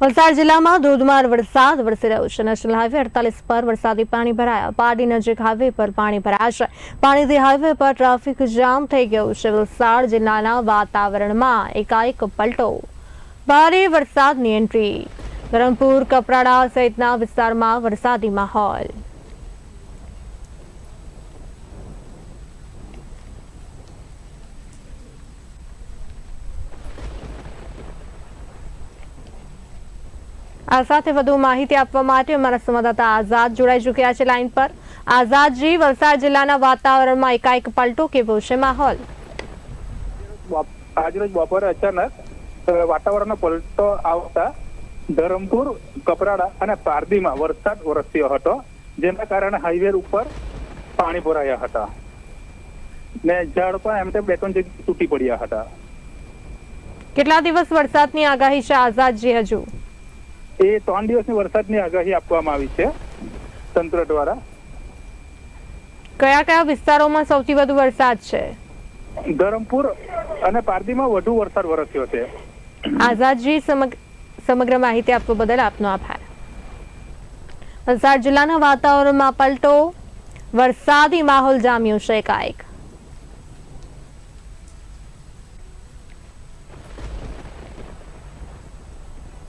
વલસાડ જિલ્લામાં ધોધમાર વરસાદ વરસી રહ્યો છે. નેશનલ હાઈવે અડતાલીસ પર વરસાદી પાણી ભરાયા. પારડી નજીક હાઈવે પર પાણી ભરાશે પાણીથી હાઈવે પર ટ્રાફિક જામ થઈ ગયો છે. વલસાડ જિલ્લાના વાતાવરણમાં એકાએક પલટો. ભારે વરસાદની એન્ટ્રી. ધરમપુર, કપરાડા સહિતના વિસ્તારમાં વરસાદી માહોલ. આ સાથે વધુ માહિતી આપવા માટે અમારા સંવાદદાતા આઝાદ જોડાઈ ચૂક્યા છે લાઈન પર. આઝાદજી વલસાડ જિલ્લાના વાતાવરણમાં એકાએક પલટો કેવો છે માહોલ? આજરોજ બપોરે અચાનક વાતાવરણનો પલટો આવતા ધરમપુર કપરાડા અને પારદીમાં વરસાદ વરસ્યો હતો જેના કારણે હાઈવે ઉપર પાણી ભરાયા હતા. ને ઝાડ પણ એમ તેમ બે ત્રણ જગ્યાએ તૂટી પડ્યા હતા. કેટલા દિવસ વરસાદની આગાહી છે આઝાદજી હજુ? એ ત્રણ દિવસની વરસાદની આગાહી આપવામાં આવી છે તંત્ર દ્વારા. કયા કયા વિસ્તારોમાં સૌથી વધુ વરસાદ છે? ધરમપુર અને પારદીમાં વધુ વરસાદ વરસ્યો છે. આઝાદજી સમગ- સમગ્ર માહિતી આપવા બદલ આપનો આભાર. વલસાડ જિલ્લાના વાતાવરણમાં પલટો વરસાદી માહોલ જામ્યો છે એકાએક.